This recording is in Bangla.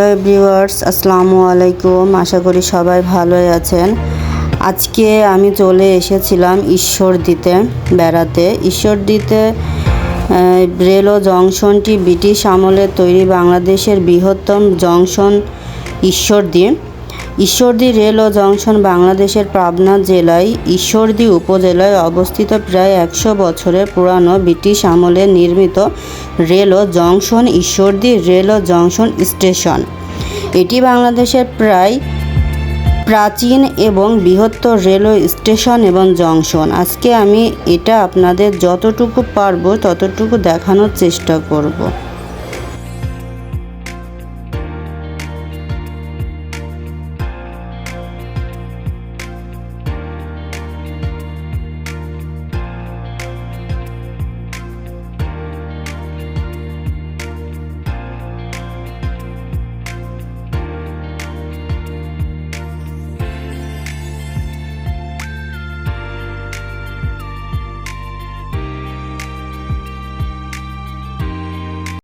হ্যালো ভিউয়ার্স, আসসালামু আলাইকুম। আশা করি সবাই ভালোই আছেন। আজকে আমি চলে এসেছিলাম ঈশ্বর দিতে, বেড়াতে। ঈশ্বর দিতে রেলও জংশনটি ব্রিটিশ আমলে তৈরি বাংলাদেশের বৃহত্তম জংশন ঈশ্বরদী ঈশ্বরদী রেল ও জংশন বাংলাদেশের পাবনা জেলায় ঈশ্বরদী উপজেলায় অবস্থিত প্রায় একশো বছরের পুরানো ব্রিটিশ আমলে নির্মিত রেল ও জংশন ঈশ্বরদী রেল ও জংশন স্টেশন। এটি বাংলাদেশের প্রায় প্রাচীন এবং বৃহত্তর রেলওয়ে স্টেশন এবং জংশন। আজকে আমি এটা আপনাদের যতটুকু পারব ততটুকু দেখানোর চেষ্টা করব।